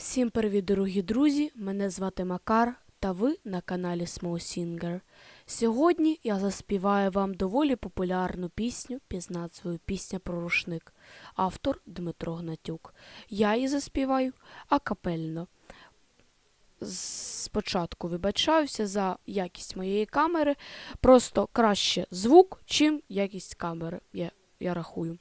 Всім привіт, дорогі друзі! Мене звати Макар, та ви на каналі Singer. Сьогодні я заспіваю вам доволі популярну пісню під назвою Пісня про рушник. Автор Дмитро Гнатюк. Я її заспіваю акапельно. Спочатку вибачаюся за якість моєї камери. Просто краще звук, чим якість камери, я, я рахую.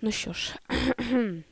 Ну що ж.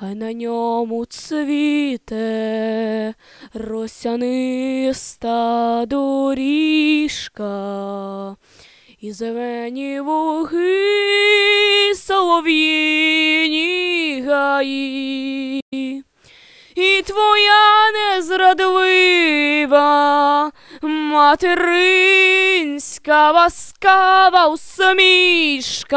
Хай на ньому цвіте росяниста доріжка, і зелені луги солов'їні гаї, і твоя незрадлива материнська ласкава усмішка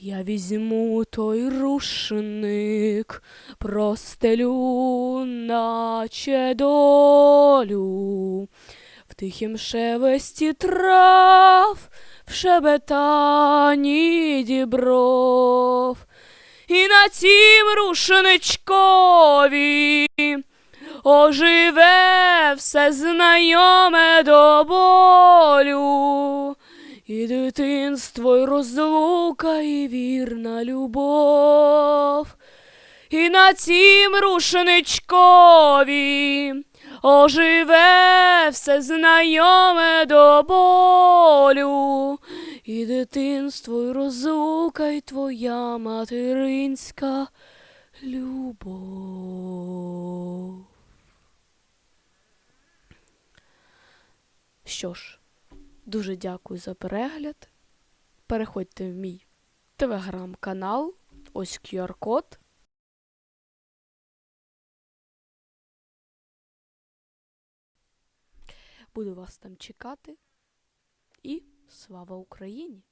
Я візьму той рушник, простелю, наче долю, в тихім шелесті трав, в шебетані дібров, і на тім рушничкові оживе все знайоме до болю. І дитинство, і розлука, і вірна любов, і на цім рушничкові оживе все знайоме до болю, і дитинство, і розлука, і твоя материнська любов. Що ж, Дуже дякую за перегляд. Переходьте в мій телеграм-канал. Ось QR-код. Буду вас там чекати. І слава Україні!